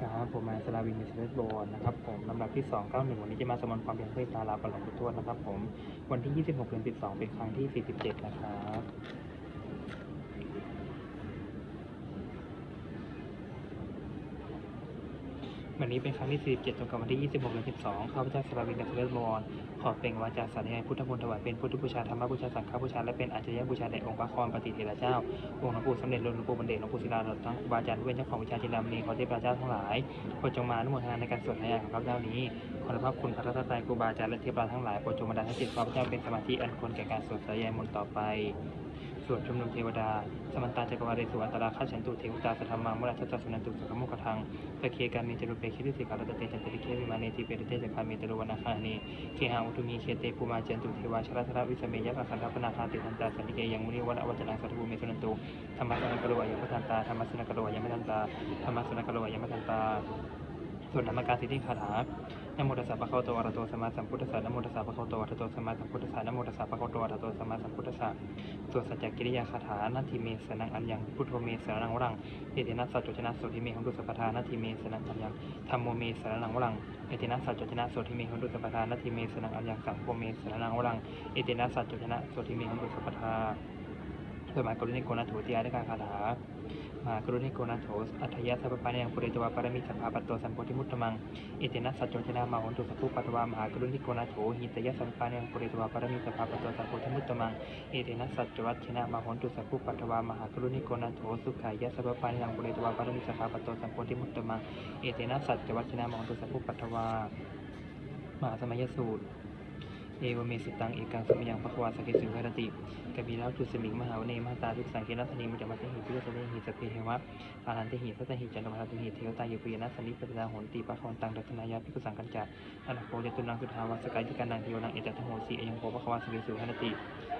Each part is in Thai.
ครับผมมาสลาวินเนสเลสบอลนะครับผมลำดับที่ 291 วันนี้จะมาสมนความเพียรเพื่อตาลาปหลวงปู่ทวดนะครับผมวันที่ 26เดือน12 เป็นครั้งที่ 47 นะครับ วันนี้เป็นครั้งที่ 47ตรงกับวันที่ 26เดือน12 ข้าพเจ้าสลาวินเนสเวสบอลขอเป็นวาจาสาธยายพุทธมนต์ถวายเป็นพุทธบูชาธรรมบูชา สังฆบูชา และเป็นอาจารยบูชาแด่องค์พระคอนปฏิเทระเจ้า องค์หลวงปู่สำเร็จหลวงปู่บันเดชหลวงปู่ศิลาหลวงทั้งครูบาอาจารย์ผู้เป็นเจ้าของวิชาจินดามณีขอเทพเจ้าทั้งหลายโปรดจงมาอนุโมทนาในการสวดพระยาของข้าพเจ้านี้ ขอรับพระคุณพระรัตนตรัยครูบาอาจารย์และเทพเจ้าทั้งหลายโปรดจงบันดาลให้จิตข้าพเจ้าเป็นสมาธิอันควรแก่การสวดสายมนต์ต่อไป วดชุมนุมเทวดา สมันตาจักรวาลเรสุอัตราข้าฉันตุเทวตาสัทธรรมังมุราชจัสุนันตุสุขมุขทังตะเคการมีจรุเปคิริสิการตเตจันติเควิมาเนติเปรเตจักขามีตรุวนาคาเนเคหาอุทุมีเคเตภูมาจันตุเทวาชราชราวิสเมยักษ์สันทัปนาคาติทันตาสันนิเกยังมุนิวัฏอวัจนังสัตภูมิสุนันตุธรรมสนักโลยังไม่ทันตาธรรมสนักโลยังไม่ทันตาธรรมสนักโลยังไม่ทันตาส่วนธรรมการสิทธิคาถา นโมตัสสะปะคะวะโตอะระหะโตสัมมาสัมพุทธัสสะนโมตัสสะปะคะวะโตอะระหะโตสัมมาสัมพุทธัสสะนโมตัสสะปะคะวะโตอะระหะโตสัมมาสัมพุทธัสสะส่วสัจจกิริยาคาถานาทีเมสนังอัญญังพุทโธเมสนังวรังเอตินัสสัจจชนะโสทิเมของดุสัพพทานาทีเมสนังอัญญังธรรมโมเมสนังวรังเอตินัสสัจจชนะโสทิเมของดุสัพพทานาทีเมสนังอัญญังสังโฆเมสนังวรังเอตินัสสัจจชนะโสทิเมของดุสัพพทาเพื่อมายกรุณิโกนาถูติยาได้การคาถา มหากรุณิโกนาโถสอัตถยะสัพพปานิยังปุริตวาปารมิสัพพาปัตโตสัมโพธิมุตตมังเอตินัสสัจโจชนะมาหุนตุสัพพุปัตวามหากรุณิโกนาโถหิตยะสัพพปานิยังปุริตวาปารมิสัพพาปัตโตสัมโพธิมุตตมังเอตินัสสัจจวัชนะมาหุนตุสัพพุปัตวามหากรุณิโกนาโถสุขายะสัพพปานิยังปุริตวาปารมิสัพพาปัตโตสัมโพธิมุตตมังเอตินัสสัจจวัชนะมาหุนตุสัพพุปัตตวามหาสมัยสูตร เอวเมสิตังเอกังสมยังภควาสกิสุภรติกบิลาตุสมิงมหาวเนมหตาทุกสังเกนัสนิมจจมัสหิพิรสเนหิสเพเหวะอาหันเตหิสัตหิจันทวัตหิเทวตาเยปุยนัสนิปตาโหนติปะคอนตังรัตนายาภิกุสังกัญจะอนาโคเดตุนังสุทาวาสกายทิการนังเทวนังเอตัทโหสีเอยังโภภควาสกิสุภรติ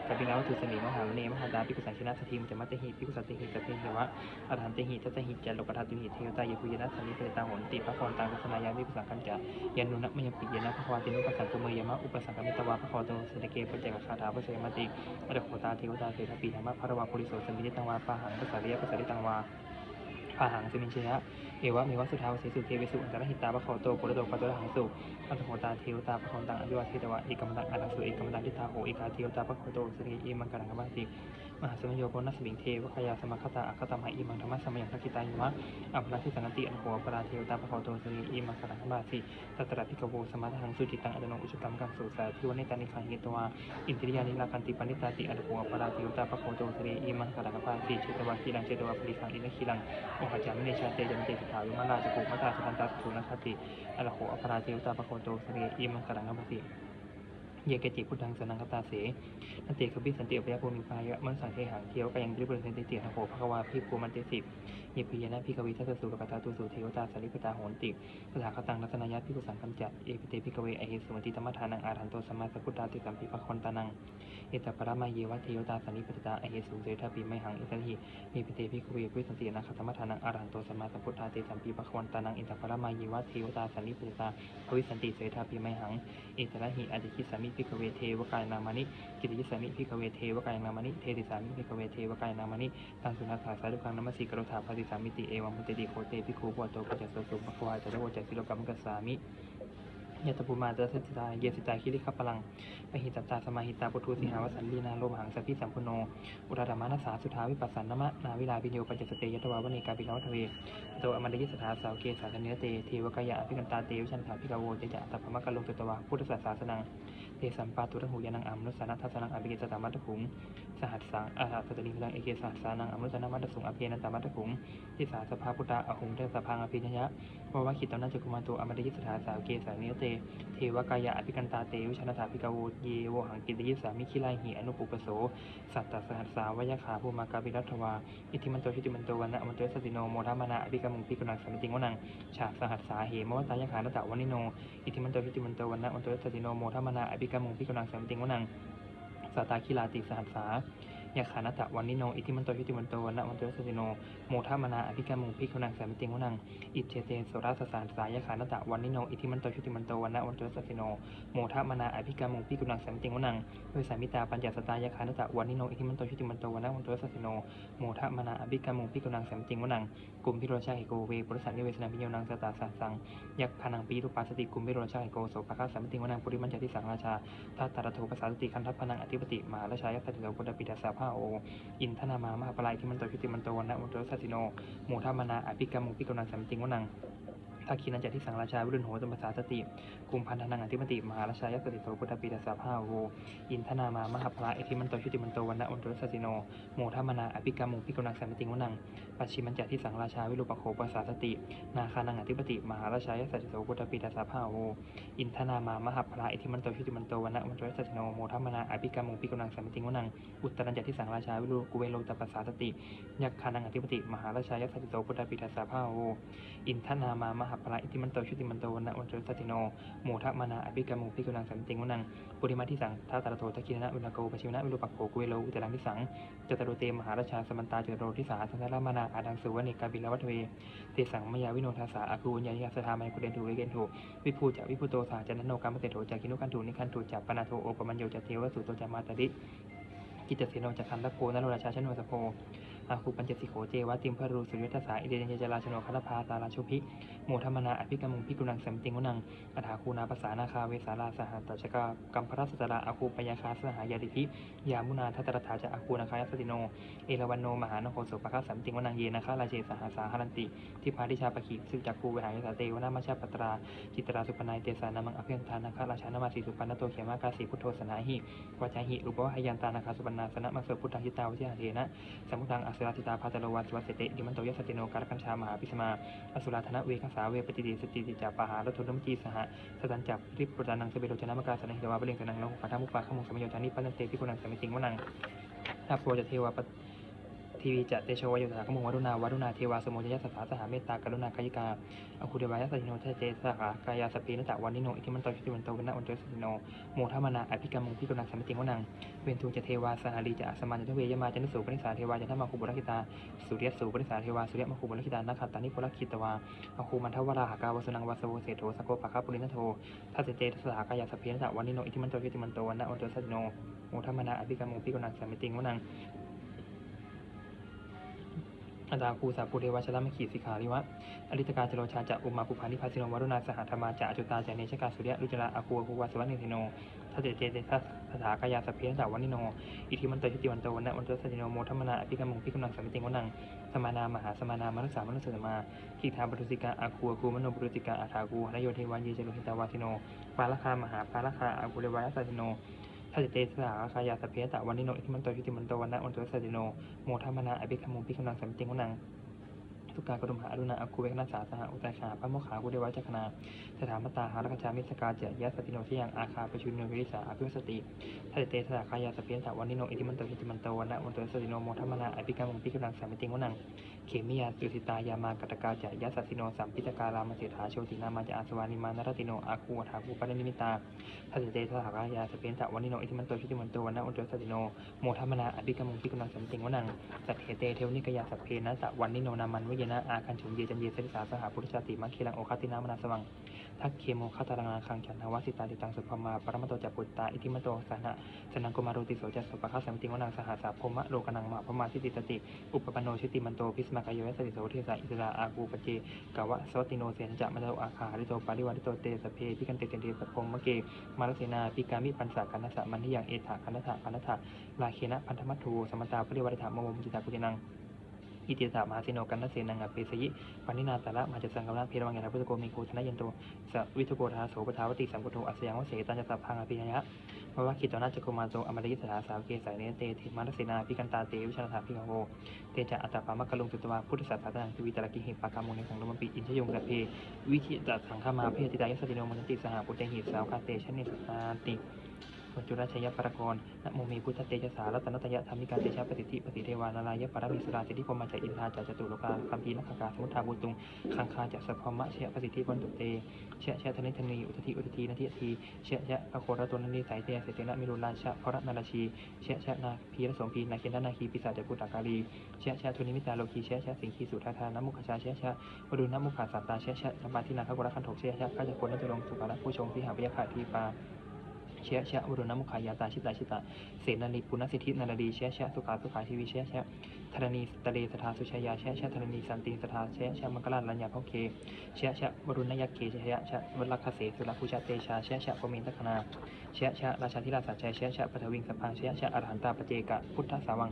กบิลาตุสมิงมหาวเนมหตาภิกุสังเกนัสถิมจจมัสหิภิกุสัตหิสเพเหวะอาหันเตหิสัตหิจันโลกธาตุหิเทวตาเยปุยนัสนิปตาโหนติปะคอนตังรัตนายาภิกุสังกัญจะยันนุนักมยปิยนะภควาตินุปัสสังกุเมยมะอุปสังกมิตวาภควาโตสเดเกปัจเจกคาถาปเสมติอรโคตาเทวตาเสถาปีธรรมะพระวาปุริโสสมินิตังวาปาหังภาษาเรียภาษาริตังวาอาหังสมินเชยะเอวะเมวะสุทาวเสสุเทวิสุอันตรหิตาปะขอโตปุระโตปะตตะหังสุอัตโหตาเทวตาปะขอตังอวิวาเทตวะเอกมตังอันตสุเอกมตังทิทาโหเอกาเทวตาปะขอโตสริเอมังกังกบาติ มหาสมโยโกนัสมิงเทวคายาสมคตาอัคตมหาอิมังธรรมะสมยังทักขิตายุมะอัปนาทิสันติอันโหปราเทวตาปะเขาโตสริเอมังกังบาติตัตระพิกโวสมัทหังสุจิตังอดโนอุชตังกังสุสาทิวเนตานิขังเหตวาอินทริยานิลาคันติปณิตาติอัลโหปราติวตาปะโคโตสรีอิมันกัลกปาติเชตวาคีลังเชตวาปริคังอินคีลังโอหจามิเนชาเตยันเตสถาวิมาลาจกุมัตาสกันตาสุนัคติอัลโหปราติวตาปะโคโตสรีอิมันกัลกปาติเยเกจิพุทธังสนังคตาเสนันเติขบิสันติอภยภูมิพายะมันสังเทหังเทียวกายังริบุริเซนติเตียนโหภควาพิภูมันเตสิบเยปิยนะพิกวิทัสสุรกตาตุสุเทวตาสาริปตาโหนติสถาคตังรัตนายะพิกุสังคัญจัดเอปิเตพิกเวอหิสุมติธรรมทานังอารันโตสมาสัพพุทธาติสัมปิปะคนตานังเอตปรมาเยวะเทวตาสันิปตตาอเหสุเสทปีไมหังอิสริหิเอปิเตพิกเววิสันตินะขัตมทานังอารันโตสมาสัมพุทธาเตสัมปีปะควันตานังเอตปรมาเยวะเทวตาสันิปติตาวิสันติเสทปีไมหังเอตระหิอดิคิสามิพิกเวเทวกายนามานิกิติยสามิพิกเวเทวกายนามานิเทติสามิพิกเวเทวกายนามานิตังสุนัสสาสาดุคังนมัสสิกโรธาภาติสามิติเอวัมพุตติโคเตพิคูปวโตปัจจสุสุภควาจารโวจัสิโลกัมกัสสามิยตปุมาตสสิตาเยสิตาคิริขพลังปหิตตาสมาหิตาปุถุสิหาวสันลีนาโลมหังสัพพิสัมพุโน อุตตมานัสสาสุทาวิปัสสันนมะนาวิลาปิโยปัจจสเตยตวาวเนกาปิกาวัทเวโตอมันยิสถาสาวเกสาสเนเตเทวกายะอภิกันตาเตวิชันถาพิกาโวเตจะตัพพมะกะลงตตวาพุทธศาสาสนัง เตสัมปาตุระหูยานังอัมนุสานัทสนังอภิเกสตามัตถุงสหัสสังอาหาตตลิมิลังเอเกสหัสสานังอัมนุสานามัตสุงอภินันตามัตถุงทิสาสภาพุตาอหุงเตสพังอภิญญะวาวะขิตตนาจกุมันโตอมันดยิสถาสาวเกสาเนเต เทวกายะอภิกันตาเตวิชนะถาภิกาโวเยโวหังกิตยิสามิคิไลหิอนุปุปโส สัตตสหัสสาวยขาภูมากาปิรัตวา อิทิมันโตทิติมันโตวันนะอมันโตสติโนโมทามนาอภิกามุงปิกนังสัมติงวนัง ฉากสหัสสาเหมวตายขานตะวันิโน อิทิมันโตทิติมันโตวันนะอมันโตสติโนโมทามนาอภิกามุงปิกำลังสมิติงวนังสาตาคิลาติสหัสสา ยาขานาตะวันนิโน อิทิมันโตชุติมันโตวันนะวันโตสติโน โมทามนาอภิกรรมุพิกขนังสามิติงวนัง อิเจเตโสรัสสารสายาขานาตะวันนิโน อิทิมันโตชุติมันโตวันนะวันโตสติโน โมทามนาอภิกรรมุพิกขนังสามิติงวนังด้วยสามิตาปัญจสตายาขานาตะวันนิโน อิทิมันโตชุติมันโตวันนะวันโตสติโน โมทามนาอภิกรรมุพิกขนังสามิติงวนังกุมพิโรชาหิโกเวปุริสันนิเวสนาพิโยนังสตาสัสังยักษ์พานังปีรูปปัสสติกุมพิโรชาหิโกโสภคาสามิติงวนังปุริมันจติสังราชาทัตตาระโทภาษาสติคันทัพพนังอธิปติมหาราชายักษ์ติโลกุฎปิดาสาพาโอ อินทนามามหาปลายที่มันโตชุติมันโตวันนะวันโตสัสสิโนโมทามนาอภิกรรมุงพิกนังสัมติงวนัง ทักขีนันจัที่สังราชาวิรุณโหตมภาษาสติกุมพันธนังอธิปติมหาราชายกษ์สติโสพุทธปีดาสาภาโวอินทนามามหาปลายที่มันโตชุติมันโตวันนะวันตสัสสิโนโมทามนาอภิกรรมุพิกนังสัมติงวนังปัจฉิมันจัที่สังราชาวิรุปโคภาษาสติ นาคานังอธิปติมหาราชายกษ์สติโสพุทธปีดาสาภาโวอินทนามามหาปลายที่มันโตชุติมันโตวันนะวันตสัสสิโนโมทามนาอภิกรรมุพิกนังสัมติงวนังอุตตรัญจัที่สังราชาวิรุกุเวโลตปัสสาสติยักคานังอธิปติมหาราชายกษ์สติโตพุทธปิทัสสาภาโวอินทนามามหาปลาอิทิมันโตชุติมันโตวันะวันโตสติโนโมทะมานาอภิกรรมุพิกุนังสัมติงวนังปุริมาที่สังทัตตระโททักขินะวินาโกปชิวนะวิรุปักโกกุเวโลอุตรังที่สังจตโรเตมหาราชาสมันตาจตโรทิสาสังฆรามานาอาดังสุวรรณิกาบิลวัตเวเตสังมยาวิโนทาสาอาคูญญาญาสธามัยกุเดนทูเวเกนทูวิภูจะวิภูโตสาจันโนกรรมเตโถจากินุคันทูนิคันทูจากปนาโทโอปมัญโยจะเทวสุโตจามาตริกิจเสโนจากคันตะโกนโรราชาชโนสโพ อาคูปัญจสิโขเจวะติมพรูสุริยทัสาอิเดนยจราชโนคตพาตาราชุพิโมธรรมนาอภิกรรมุงพิกุนังสัมติงวนังอัฐาคูนาภาษานาคาเวสาราสหัตตชกากัมพรัสสราอาคูปยาคาสหายาดิพิยามุนาทัตตรถาจะอาคูนาคายสติโน เอราวันโนมหานโคโสปะคาสัมติงวนังเยนะคาราเชสหาสาหรันติทิพาดิชาปะขีสุจักคูเวหายสาเตวนามาชาปตราจิตราสุปนายเตสานามังอภิยันทานาคาราชานามาสีสุปันนโตเขมากาสีพุทโธสนาหิวาจาหิอุปวะหยันตานาคาสุปันนาสนะมัสเสพุทธังยิตาวชิหาเทนะสมุทังอสราติตาพาตโลวัสวัสเติดิมันโตยสติโนการกัญชามหาพิสมาอสุราธนเวคสาเวปฏิเดสติติจาปาหารทุนมจีสหะสตันจับริปรานังสเบโรจนามกาสนังเทวาเปลิงสนังโลกปัทามุปปะขมุสมโยชานิปันเตพิกุนังสมิติงวนังนาโปจะเทวาป ทีวีจะเตโชวายโยสาขมุงวรุณาวรุณาเทวาสมุทยสสาสหาเมตตากรุณากายิกาอคุเดวายสัจโนเทเจสหากายาสปีนตะวันนิโนอิทิมันโตชิติวันโตวนะวันโตสติโนโมทามนาอภิกรรมุงพิกุนังสมิติงวนังเวนทุงจะเทวาสหารีจะอสมานจะเวยมาจะนสุปนิสาเทวาจะธรรมาคุบุรคิตาสุริยสูปริสาเทวาสุริยมคูบุลคิตานาคาตานิโพลคิตวาอคูมันทวราหากาวสุนังวาสโวเสโทสโกปะคาปุรินโททัสเสเตทัสหากายาสเพนตะวันนิโนอิทิมันโตวิติมันโตวนะวันโตสัจโนโมทัมนาอภิกรรมุปิกนังสมิติงวนัง อันดาคูสาปุเรวชลมขีสิขาริวะ อริตกาจโรชาจะอุมาปุพานิพาสิโนวรุณาสหธรรมาจะอจุตาจะเนชกาสุริยรุจราอาคูคูวาสวัสนิเทโนทัสเสเตทัสสถากายาสเพนตะวันนิโน อิทิมันโตชิติวันโตวันนะวันโตสัจโนโมทัมมนาอภิกรรมุปิกำนังสามิติงวนัง สมานามหาสมานามนุษย์สามนุษย์สมาทิฏฐาบรุสิกาอาคูอาคูมโนบรุสิกาอาทากูนโยเทวานเยจรุหิตาวาสิโนปาลคามหาปาลคาอากุเรวายสัจโน สัจเตสหาคายาสเพตะวันนิโนอิทิมันโตชิติมันโตวันนะวันโตสัจโนโมทัมมนาอภิคมุปิคำนังสัมติงวนัง สุกากรุมหาอรุณาอาคูเวกนาสาสหอุตตาขาพระโมคขากุเดวะจักนาสถามตาหารักชามิสกาเจยะสติโนที่ยังอาคาปชุนโนวิริสาอภิวสติทัจเตสาคายาสเปียนตะวันนิโนอิทิมันโตชิติมันโตวันนะวันโตสติโนโมทัมมนาอภิกรรมุปิกนังสามิติงวนังเขมิยาตุสิตายามากตกาจะยัสสิโนสัมปิตการามเสถาโชตินามาจะอาสวานิมานรติโนอาคูวถาภูปานิมิตาทัสเตสหากายาสเปนตะวันนิโนอิทิมันโตชุติมันโตวันนะอุตตสติโนโมทัมมนาอภิกรรมปิกุนังสัมติงวนังสัตเหเตเทวนิกยาสัพเพนะตะวันนิโนนามันวิยนะอาคันฉุนเยจันเยสริสาสหพุทธชาติมังคีลังโอคตินามนาสวัง ทักเคโมคาตารังนาคังฉันทวสิตาติตังสุภมาปรมโตจัปุตตาอิทิมันโตสหะสนังกุมารุติโสจัสสุปะคาสัมติงวนังสหสาพมะโลกนังมาพมาสิติตติ อุปปนโนชิติมันโตพิสมากายยสติโสเทสะอิสราอากูปเจกาวะสวติโนเสนจะมันโตอาคาริโตปาริวาริโตเตสพเพพิกันเตเตเตสพงมะเกมาลเสนาปิกามิปันสาคันสะมันทิยังเอถาคันธะคันธะลาเคนะพันธมัตถุสมตาปริวาริธามโมมุจิตาปุจินัง อิติสามหาสิโนกันนเสนังอเปสยิปันนินาตาละมาจสังกัมเพรวังยาพุทธโกมีโคธนะยันโตสวิทุโกธาโสปทาวติสัมพุทโธอัสยังวเสตัญจะสัพพังอภิญญะภวะคิตนาจโกมาโตอมริยสถาสาวเกสายเนเตทิมาลเสนาพิกันตาเตวิชนาถาพิกังโวเตจะอัตตาปามะกะลุงสุตวาพุทธศาสนาทิวิตรกิหิปากามุในของลมปีอินชยงสัพเพวิธิตัสังฆมาเพติตายสติโนมนติสหปุตเตหิสาวคาเตชนิสาติ ปัจจุราชยปรกรนะโมเมพุทธเตชะสารัตนตยะธรรมิกาเตชะปฏิทิปฏิเทวานารายปรมิสุราสิทธิพรหมจักอินทาจักจตุโลกาคัมภีนักกาสมุทธาบุตุงคังคาจักสัพพมะเชยปฏิทิวันตุเตเชยเชยธนิธนีอุทธิอุทธินาทิทีเชยเชยพระโครตุนนิสายเตยเสเตนะมิรุราชะพระนาราชีเชยเชยนาพีรสมพีนาเคนนาคีปิศาจกุตากาลีเชยเชยทุนิมิตาโลคีเชยเชยสิงคีสุทาทานมุขชาเชยเชยวดุนมุขาสัตตาเชยเชยสัมาทินาคกุรคันโถเชยเชยข้าจะควรนัจลงสุภาระผู้ชงที่หาวิยาขาทีปา เชียเชียอุดนมุขายาตาชิตาชิตาเสนานิปุณสิทธินารีเชียเชียสุขาสุขาชีวิเชียเชียธรณีตะเลสถาสุชายาเชียเชียธรณีสันติสถาเชียเชียมังกลาลัญญาพเคเชียเชียวรุณยักเกเชียเชียเชียวัลคเสสุรภูชาเตชาเชียเชียปเมนตคณาเชียเชียราชาธิราชสัจเชียเชียปฐวิงสพังเชียเชียอรหันตาปเจกะพุทธสาวัง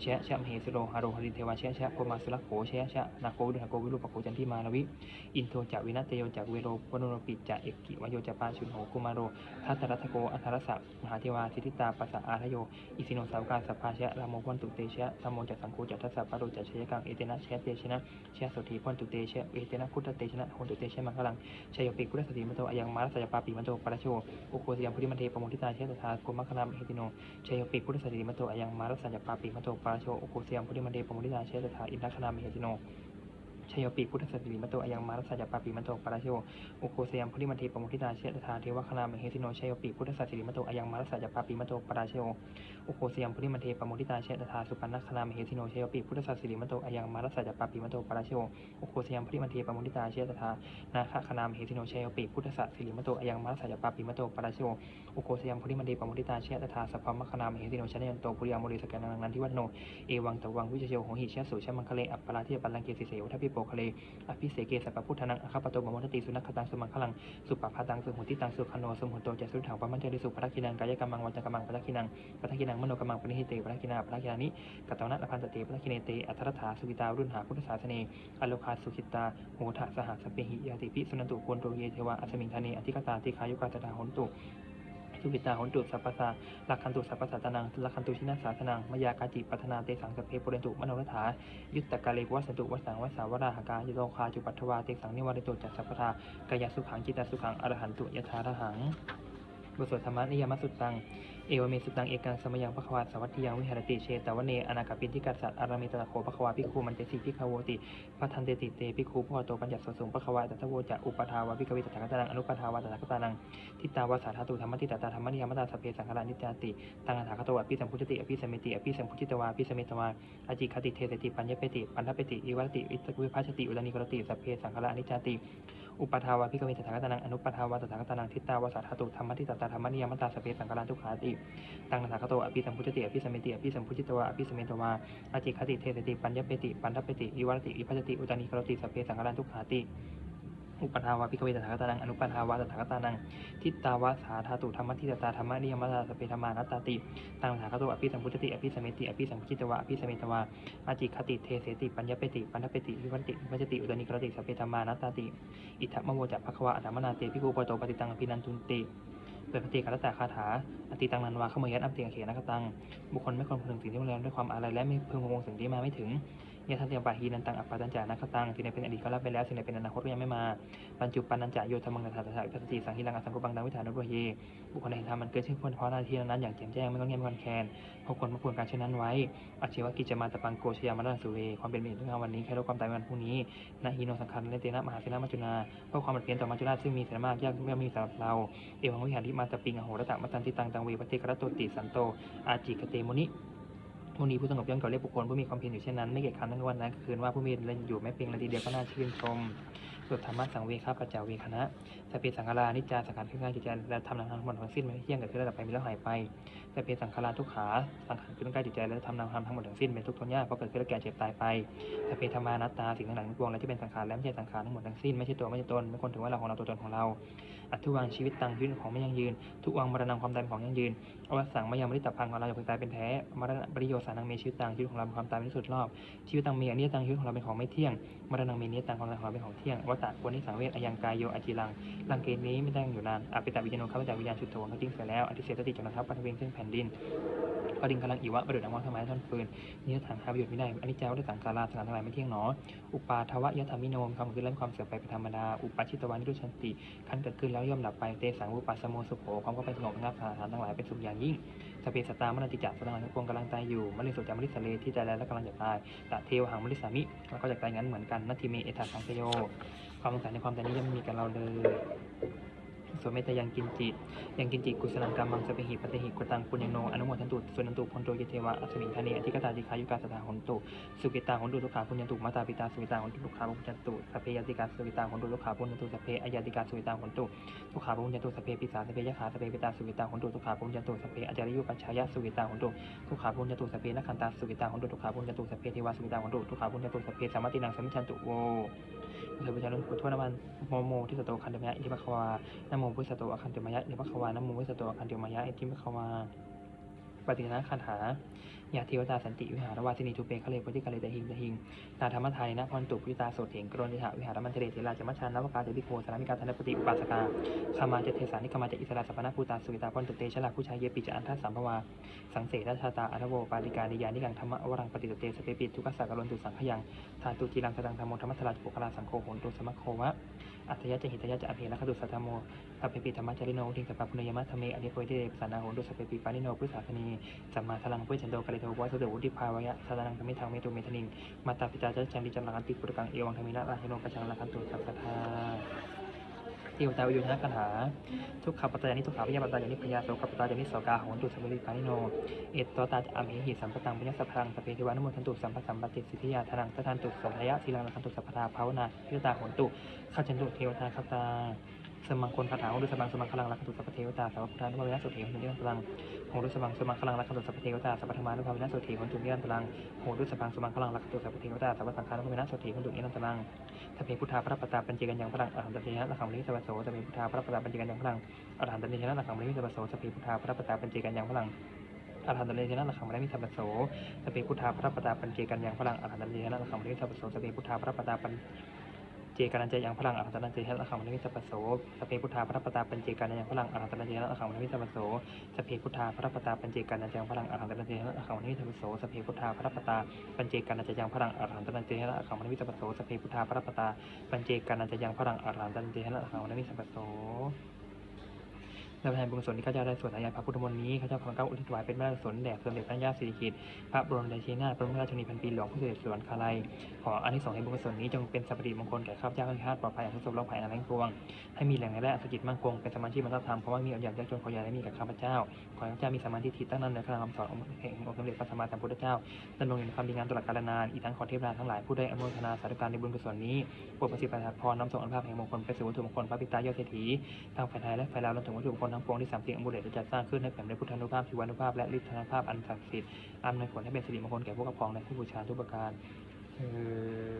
เชียเชียมเหสุโรหาโรหริเทวาเชียเชียโพมาสุรโขเชียเชียนาโควิดุหโกวิรุปโขจันทิมานวิอินโทจาวินัตเตโยจากเวโรวโนโรปิจะเอกกิวโยจะปาชุนโหกุมารโรทัตตรัตโกอันทรสะมหาเทวาสิทธิตาปัสสะอาทโย อิสิโนสาวกาสัพพาเชะรามโมพันตุเตเชะธรรมโมจักสังโฆจักทัสสะปะโรจักเชยกัง เอเตนะเชะเตชนะเชะสุธีพันตุเตเชะเอเตนะพุทธเตชนะโหนตุเตเชะมังคลังชัยโยปิกุลสติมโตอายังมารัสยปาปิมโตปะระโชอุโคสยามพุทธิมันเทปโมทิตาเชะตถาโกมัคคณามเฮติโนชัยโยปิกุลสติมโตอายังมารัสยปาปิมโตปะระโชอุโคสยามพุทธิมันเทปโมทิตาเชะตถาอินทคณามเฮติโน ชยปิพุทธสัตติมัตโตอยังมารัสสะปาปิมัตโตปาราชโยอุโคสยามพุทธิมันเทปมุทิตาเชตถาเทวคณามเหสิโนชยปิพุทธสัตติมัตโตอยังมารัสสะปาปิมัตโตปาราชโยอุโคสยามพุทธิมันเทปมุทิตาเชตถาสุปันนคณามเหสิโนชยปิพุทธสัตติมัตโตอยังมารัสสะปาปิมัตโตปาราชโยอุโคสยามพุทธิมันเทปมุทิตาเชตถานาคคณามเหสิโนชยปิพุทธสัตติมัตโตอยังมารัสสะปาปิมัตโตปาราชโยอุโคสยามพุทธิมันเทปมุทิตาเชตถาสัพพมคณามเหสิโนชนยันโตปุริยามริสกนังนันทิวัฒโนเอวังตวังวิจโยโหหิเชสุชมังคะเลอัปปาราเทปัลลังเกสิเสวทัพพิโปคะเลอภิเสเกสัพพุทธนังอคปโตมมทติสุนัขตังสุมังคลังสุปปะพาตังสุหุติตังสุขโนสุหุโตจะสุถังปะมัญจริสุปัทกินังกายกรรมังวจกรรมังปัทกินังปัทกินังมโนกรรมังปณิหิเตปัทกินาปัทกินานิกัตตวนะละพันตเตปัทกิเนเตอัทรถาสุกิตารุ่นหาพุทธศาสเนอโลคาสุขิตาโหทะสหสเปหิยาติปิสุนันตุโกนโตเยเทวะอัสมิงธานีอธิกตาติขายุกาตตาหนตุ สุกิตาหนตุสัพพะสาลักขันตุสัพพะสัตนังลักขันตุชินาสาสนังมยากาจิปัฒนาเตสังสเพปุเรนตุมโนรถายุตตะกาเลวัสตุวสังวสาวราหกายโลคาจุปัทวาเตสังนิวาริโตจัสสัพพทากายสุขังจิตตสุขังอรหันตุยถาระหังบทสวดธรรมนิยามสุตตัง เอวเมสุตังเอกังสมยังพระควาสวัตถิยังวิหารติเชตวเนอนาคปินทิกัสสะอารามิตตะโคพระควาพิคูมันเตสิพิคาโวติพัทันเตติเตพิคูพ่อโตปัญญสสุงพระควาตัทโวจะอุปทาวาพิกวิตถาคตานังอนุปทาวาตถาคตานังทิตาวาสาธาตุธรรมทิตตาธรรมนิยามตาสเพสังขารานิจติตังอัฏฐาคตวะพิสัมพุจติอภิสมมิติอภิสัมพุจิตวาอภิสมมิตวาอจิคติเทสติปัญญเปติปันทเปติอิวัติวิตวิภัชติอุดานิกรติสเพสังขานิจติ อุปทาวาพิกเวตถาคตนังอนุปทาวาตถาคตนังทิตตาวาสาธาตุธรรมทิตตาธรรมนิยมตาสเปสังการาทุกขาติตังตถาคตวะอภิสัมพุจติอภิสมมิติอภิสัมพุจิตวาอภิสมมิตวาอจิคติเทสติปัญญเปติปันทเปติอิวัตติอิพัชติอุตานิกรติสเปสังการาทุกขาติ อุปทาวาพิกเวตถาคตานังอนุปทาวาตถาคตานังทิตตาวาสาธาตุธรรมทิตตาธรรมนิยมตาสพเพธรรมานัตตาติตังอัฏฐาคตวะอภิสัมพุจติอภิสมมิติอภิสัมพุจิตวาอภิสมมิตวาอจิคติเทเสติปัญญเปติปันทเปติวิวัตติวิภัชติอุดานิกรติสเพธรรมานัตตาติอิทัมมโวจะภควะอัตมนาเตพิคูปโตปฏิตังอภินันทุนเตเปิดปฏิกัตตาคาถา อติตังนันวาขโมยันอัปเตียงเขนักตัง บุคคลไม่ควรพึงสิ่งที่มันแล้วด้วยความอาลัยและไม่พึงพวงสิ่งที่มาไม่ถึง ยะทันเตียงปาหีนันตังอัปปาตัญจานักตังสิ่งใดเป็นอดีตก็รับไปแล้วสิ่งใดเป็นอนาคตก็ยังไม่มาปัญจุปันนันจะโยธรรมังกัสสะตถาวิปัสสติสังหิรังอสังกุปังดังวิถานุปเยบุคคลใดเห็นธรรมมันเกิดขึ้นพ้นเพราะหน้าที่นั้นอย่างแจ่มแจ้งไม่ต้องเงียบไม่ต้องแคนเพราะควรมาควรการเช่นนั้นไว้อาชีวกิจมาตะปังโกชยามาดันสุเวความเป็นเมตเรื่องวันนี้แค่รู้ความตายวันพรุ่งนี้นาฮีโนสังขารเลเตนะมหาเสนามัจจุนาเพราะความเปลี่ยนต่อมัจจุราชซึ่งมีเสนามากยากไม่มีสำหรับเราเอวังวิหารทิมาตะปิงอโหรตะมัตันติตังตังเวปเทกรตโตติสันโตอาจิกเตมุนิ มุนีผู้สงบย่อมก่อเรียกบุคคลผู้มีความเพียรอยู่เช่นนั้นไม่เกียจคร้านทั้งวันนั้นคืนว่าผู้มีเล่นอยู่ไม่เพียงนาทีเดียวก็น่าชื่นชมสุดธรรมะสังเวคาปัจจาเวคณะสพเปสังขารานิจาสังขารขึ้นง่ายจิตใจและทำนำทางหมดทั้งสิ้นไม่เที่ยงเกิดขึ้นแล้วดับไปมีแล้วหายไปสพเปสังขาราทุกขาสังขารขึ้นใกล้จิตใจและทำนำทางทั้งหมดทั้งสิ้นเป็นทุกข์ทนยากเพราะเกิดขึ้นแล้วแก่เจ็บตายไปสพเปธรรมานัตตาสิ่งต่างๆทั้งปวงและที่เป็นสังขารและไม่ใช่สังขารทั้งหมดทั้งสิ้นไม่ใช่ตัวไม่ใช่ตนไม่ควรถือว่าเราของเราตัวตนของเรา อัตุวังชีวิตตังชีวิตของไม่ยั่งยืน ทุกวังมรณะความตายเป็นของยั่งยืนอวสังมายามริตพังของเราอย่าเพิ่งตายเป็นแท้มรณะปริโยสานังเมชีวิตตังชีวิตของเราเป็นความตายเป็นสุดรอบ ชีวิตตังเมีอันนี้ตังชีวิตของเราเป็นของไม่เที่ยง มรณะเมีเนี้ตังของเราของเราเป็นของเที่ยงอวัฏตะควรนิสังเวชอยังกายโยอจิรังรังเกณนี้ไม่ได้อยู่นานอปิตาวิญญาณข้าพเจ้าวิญญาณชุดโถงเขาทิ้งเสียแล้วอธิเสสติจงนะครับปัทเวงซึ่งแผ่นดินพอดินกำลังอีวะประดุจดังว่าทำไมท่อนฟืนนี่ฐานหาประโยชน์ไม่ได้อันิจจาวัฏสังสาราสังขารทั้งหลายไม่เที่ยงหนอ อุปาทวะยะธรรมิโนมคำคือเรื่องความเสื่อมไปเป็นธรรมดา อุปาชิตวานิรุชันติ ขั้นเกิดขึ้นแล้วย่อมดับไปเตสังอุปัสสโมสุโขความก็ไปสงบนะครับสถานทั้งหลายเป็นสุขอย่างยิ่งสเปสตามนติจักสตังทั้งปวงกำลังตายอยู่มริสุจามริสเลที่ใจแล้วและกำลังจะตายตะเทวหังมริสามิแล้วก็จะตายงั้นเหมือนกันนัตถิเมเอตัสสังคโยความสงสัยในความตายนี้ย่อมม่มีกับเราเลย สวเมตยังกินจิตยังกินจิตกุสลังกรรมังสเปหิปฏิหิกตังปุญญโนอนุโมทันตุส่วนันตุพนโตยเทวะอัศมิงคเนอธิกตาดิคายุกาสถาหนตุสุกิตาหนตุทุกขาพุญญตุมาตาปิตาสุกิตาหนตุทุกขาพุญญตุสเพยติกาสุกิตาหนตุทุกขาพุญญตุสเพอายติกาสุกิตาหนตุทุกขาพุญญตุสเพปิสาสเพยะขาสเพปิตาสุกิตาหนตุทุกขาพุญญตุสเพอาจาริยุปัญชายะสุกิตาหนตุทุกขาพุญญตุสเพนักขันตาสุกิตาหนตุทุกขาพุญญตุสเพเทวาสุกิตาหนตุทุกขาพุญญตุสเพสามัตินังสมิชันตุโวเทวชานุพุทธนามันโมโมที่สโตคันเดมยะอิทิปะควานโมพุทธสโตอคันเดมายะอิทิปะควานโมพุทธสโตอคันเดมายะอิทิปะควาปฏิณะคาถายาเทวตาสันติวิหารวาสินีทุเปคะเลปฏิกาเลตหิงตหิงนาธรรมไทยนะพันตุพิตาโสเถงกรณิหะวิหารมันเจเรเทราจมัชชานวกาเตติโกสารามิกาธนปฏิปาสกาคามาเจเทสานิคามาเจอิสระสัพนาภูตาสุวิตาพันตุเตชะลาผู้ชายเยปิจอันทัสสัมภวาสังเสราชาตาอัทโวปาลิกานิยานิกังธรรมวรังปฏิตเตสเปปิทุกขสักกรณตุสังขยังทาตุจีรังสตังธรรมธรรมสลาจุปกลาสังโฆโหนตุสมัคโควะ อัตยะจะหิตยะจะอภินัคดุสัตโมสัพเพปิธรรมจาริโนทิงสัพพะพุนยมัธเมอเดโพเดปสานาโหนดุสัพเพปิปานิโนพุทธาคณีสัมมาทลังพุทธันโตกะเลโทวัสดุวุฒิภาวะยะสานังธรรมิทางเมตุเมทนิงมาตาปิตาจัจจันติจันลังติปุรกังเอวังธรรมินะราชโนปัจจังลังคันตุสัพพทา เทวตาวิยุทธคาถาทุกขปัตตานิทุกขาวิยาปัตตานิพยาโสขปัตตานิโสกาโหงตุสัมปริปานิโน เอตโตตาจะอเมหิสัมปตังปัญญสัพพังสัพเพเทวานุโมทันตุสัมปสัมปติสิทธิยาทนังทันตุสัพพยะสีลังคันตุสัพพทาภาวนาพิตาโหงตุข้าจันตุเทวตาคัตตา สมังคนคาถาของดุสมังสมังคลังรักขตุสัพพเทวตาสัพพุทธานุภาเวนะสุเถหนตุนิรันตรังโหดุสมังสมังคลังรักขตุสัพพเทวตาสัพพธรรมานุภาเวนะสุเถหนตุนิรันตรังโหดุสมังสมังคลังรักขตุสัพพเทวตาสัพพสังฆานุภาเวนะสุเถหนตุนิรันตรังทัพเพพุทธาพระปตาปัญจกันยังพลังอรหันตเทนะละขังมลิสัพโสทัพเพพุทธาพระปตาปัญจกันยังพลังอรหันตเทนะละขังมลิสัพโสทัพเพพุทธาพระปตาปัญจกันยังพลังอรหันตเทนะละขังมลิสัพพโสสเพพุทธาพระปตาปัญเจกันยังพลังอรหันตเทนะละขังมลิสัพพโสสเพพุทธาพระปตาปัญ จกันันเจยังพลังอรหันตนันเจยะละขังมันวิสัพโสสพเพพุทธาพระปตาปัญเจกันันยังพลังอรหันตนันเจยะละขังมันวิสัพโสสพเพพุทธาพระปตาปัญเจกันันยังพลังอรหันตนันเจยะละขังมันวิสัพโสสพเพพุทธาพระปตาปัญเจกันันยังพลังอรหันตนันเจยะละขังมันวิสัพโสสพเพพุทธาพระปตาปัญเจกันันยังพลังอรหันตนันเจยะละขังมันวิสัพโส และแทนบุญกุศลที่ข้าเจ้าได้สวดอาญาพระพุทธมนต์นี้ข้าเจ้าขอเก้าอุทิศถวายเป็นพระราชกุศลแด่สมเด็จพระญาสิริกิติ์พระบรมราชินีนาถพระบรมราชินีพันปีหลวงผู้เสด็จสวรรคาลัยขออานิสงส์แห่งบุญกุศลนี้จงเป็นสัพพะมงคลแก่ข้าพเจ้าข้าราชปลอดภัยจากทุกโศกโรคภัยอันแรงปวงให้มีแหล่งและอัศจิตมั่นคงเป็นสมาชิกบรรทัดธรรมเพราะว่ามีอดอยากยากจนขอยาได้มีกับข้าพเจ้าขอข้าพเจ้ามีสมาธิที่ตั้งมั่นในคำสอนองค์แห่งองค์สมเด็จพระสัมมาสัมพุทธเจ้าดำรงอยู่ในความดีงามตลอดกาลนานอีกทั้งขอเทพนาทั้งหลายผู้ได้อนุโมทนาสาธุการในบุญกุศลนี้โปรดประสิทธิ์ประทานพรน้ำส่งอันภาพแห่งมงคลไปสู่วัตถุมงคลพระปิตายอดเศรษฐีทางฝ่ายไทยและฝ่ายลาวรวมถึงวัตถุมงคลทั้งปวงที่สามสิ่งอมุเลตจัดสร้างขึ้นให้แผ่ในพุทธานุภาพชีวานุภาพและฤทธานุภาพอันศักดิ์สิทธิ์อำนวยผลให้เป็นสิริมงคลแก่ผู้กับครองและผู้บูชาทุกประการเออ